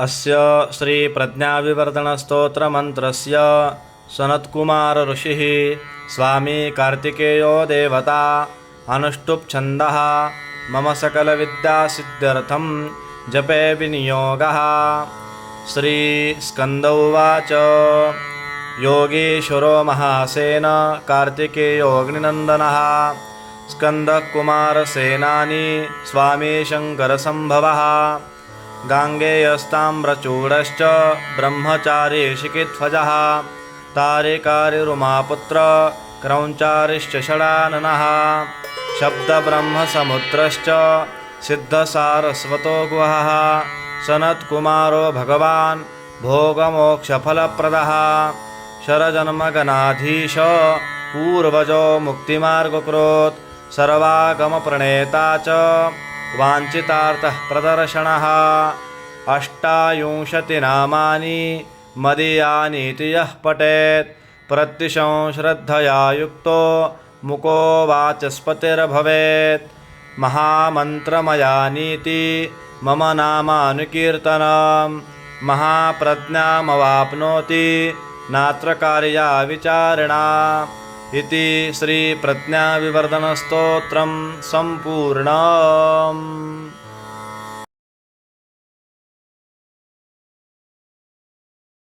अस्य श्रीप्रज्ञाविवर्धनस्तोत्रमन्त्रस्य सनत्कुमारऋषिः स्वामी कार्तिकेयो देवता अनुष्टुप्छन्दः मम सकलविद्यासिद्ध्यर्थं जपे विनियोगः। श्रीस्कन्द उवाच योगीश्वरो महासेन कार्तिकेयोऽग्निनन्दनः। स्कन्दकुमारसेनानी स्वामी शङ्करसम्भवः गाङ्गेयस्ताम्रचूडश्च ब्रह्मचारी शिखिध्वजः तारिकारिरुमापुत्र क्रौञ्चारिश्च षडाननः शब्दब्रह्मसमुद्रश्च सिद्धसारस्वतो गुहः सनत्कुमारो भगवान् भोगमोक्षफलप्रदः शरजन्मगणाधीश पूर्वजो मुक्तिमार्गकृत् सर्वागमप्रणेता च वाञ्छितार्थः प्रदर्शनः। अष्टाविंशतिनामानि मदीयानीति यः पठेत्। प्रत्युषं श्रद्धया युक्तो मुको वाचस्पतिर्भवेत्। महामन्त्रमयानीति मम नामानुकीर्तनं महाप्रज्ञामवाप्नोति नात्र कार्या विचारिणा इति श्रीप्रज्ञाविवर्धनस्तोत्रं सम्पूर्णम्